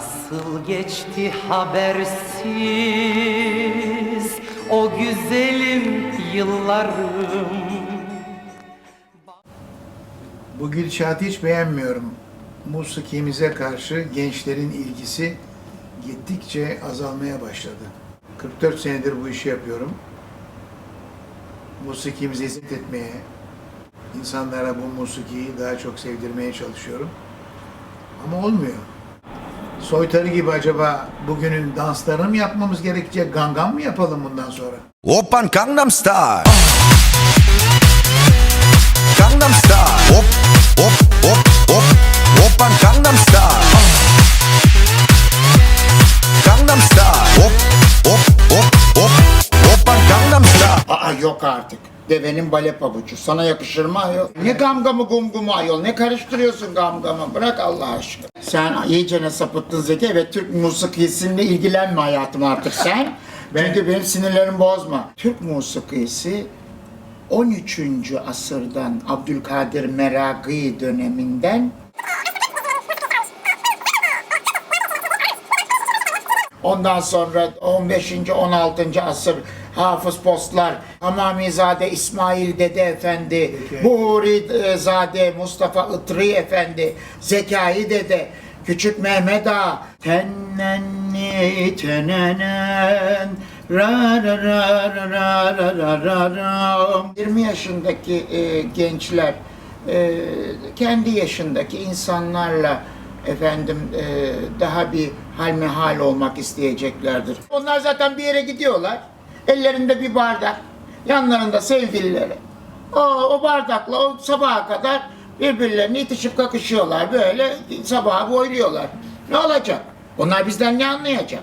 Nasıl geçti habersiz o güzelim yıllarım Bu gidişatı hiç beğenmiyorum. Musikimize karşı gençlerin ilgisi gittikçe azalmaya başladı. 44 senedir bu işi yapıyorum. Musikimize hizmet etmeye, insanlara bu musikiyi daha çok sevdirmeye çalışıyorum. Ama olmuyor. Soytarı gibi acaba bugünün danslarını mı yapmamız gerekecek, gangan mı yapalım bundan sonra? Oppan Gangnam Style. Gangnam Style. Hop hop hop hop. Oppan Gangnam Style. Gangnam Style. Hop hop hop hop. Oppan Gangnam Style. Aa yok artık. Devenin bale pabucu. Sana yakışır mı ayol? Ne gamgamı gumgumu ayol? Ne karıştırıyorsun gamgamı? Bırak Allah aşkına. Sen iyicene sapıttın Zeki. Evet Türk musikisiyle ilgilenme hayatım artık sen. Çünkü benim sinirlerimi bozma. Türk musikisi 13. asırdan Abdülkadir Meragi döneminden Ondan sonra 15. 16. asır Hafız Postlar, Hamamizade İsmail Dede Efendi, Buhuri e, Zade Mustafa Itri Efendi, Zekai Dede, Küçük Mehmet Ağa, Tennenni tenenen, ra ra ra ra ra ra ra ra ra. 20 yaşındaki e, gençler e, kendi yaşındaki insanlarla efendim e, daha bir halmehal olmak isteyeceklerdir. Onlar zaten bir yere gidiyorlar. Ellerinde bir bardak, yanlarında sevgilileri. O, o bardakla o sabaha kadar birbirlerini itişip kakışıyorlar. Böyle sabaha boyluyorlar. Ne olacak? Onlar bizden ne anlayacak?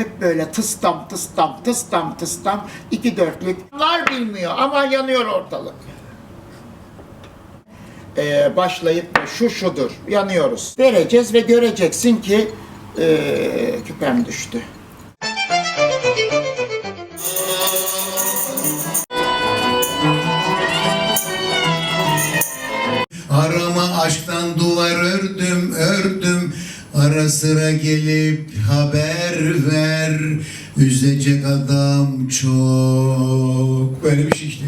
Hep böyle tıstam tıstam tıstam tıstam iki dörtlük. Var bilmiyor ama yanıyor ortalık. Ee, başlayıp da şu şudur yanıyoruz. Vereceğiz ve göreceksin ki ee, küpem düştü. Arama aşktan duvar ördüm Ara sıra gelip haber ver. Üzecek adam çok. Böyle bir şey işte.